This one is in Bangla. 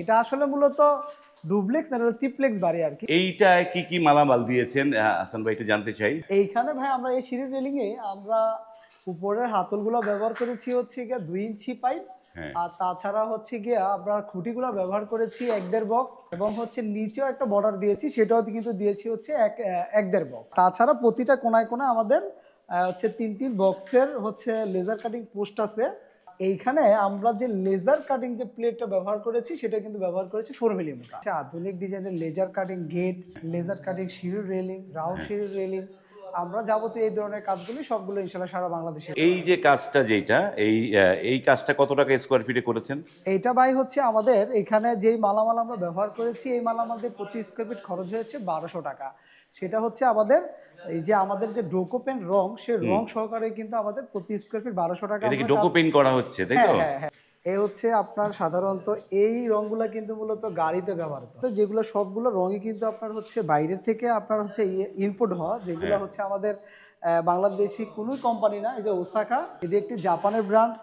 এটা আসলে মূলত ডুপ্লেক্স না ট্রিপ্লেক্স বাড়ি আর কি। এইটায় কি কি মালামাল দিয়েছেন? হাসান ভাই একটু জানতে চাই। এইখানে ভাই আমরা এই সিঁড়ির রেলিং এ আমরা উপরের হাতলগুলো ব্যবহার করেছি হচ্ছে গিয়ে দুই ইঞ্চি পাইপ হ্যাঁ। আর তাছাড়া হচ্ছে গিয়ে আমরা খুঁটিগুলো ব্যবহার করেছি এক দেড় বক্স এবং হচ্ছে নিচেও একটা বর্ডার দিয়েছি সেটাও কিন্তু দিয়েছি হচ্ছে এক এক দেড় বক্স। তাছাড়া প্রতিটা কোনায় কোনায় আমাদের হচ্ছে তিন তিন বক্সের হচ্ছে লেজার কাটিং পোস্ট আছে এইখানে আমরা যে লেজার কাটিং যে প্লেটটা ব্যবহার করেছি, সেটা কিন্তু ব্যবহার করেছি ফোর মিলিমিটার আধুনিক ডিজাইনের laser cutting gate laser cutting সিঁড়ির রেলিং রাউন্ড সিঁড়ির রেলিং আমরা যাবতীয় এই ধরনের কাজগুলি সবগুলো ইনশাল্লাহ সারা বাংলাদেশে এই যে কাজটা যেটা এই এই কাজটা কত টাকা স্কোয়ার ফিটে করেছেন? এইটা ভাই হচ্ছে আমাদের এখানে যেই মালামাল আমরা ব্যবহার করেছি এই মালামাল দিয়ে প্রতি স্কোয়ার ফিট খরচ হয়েছে বারোশো টাকা। সেটা হচ্ছে আমাদের এই যে আমাদের যে ডোকোপেন রং সে রং সহকারে কিন্তু আমাদের প্রতি স্কোয়ার ফিট বারোশো টাকা ডোকো পেইন্ট করা হচ্ছে তাই হ্যাঁ তো হ্যাঁ হ্যাঁ। এই হচ্ছে আপনার সাধারণত এই রঙগুলো কিন্তু মূলত গাড়িতে ব্যবহার তো যেগুলো সবগুলো রঙই কিন্তু আপনার হচ্ছে বাইরের থেকে আপনার হচ্ছে ইনপুট হওয়া যেগুলো হ্যাঁ। হচ্ছে আমাদের বাংলাদেশি কোনো কোম্পানি না এই যে ওসাকা এটি একটি জাপানের ব্র্যান্ড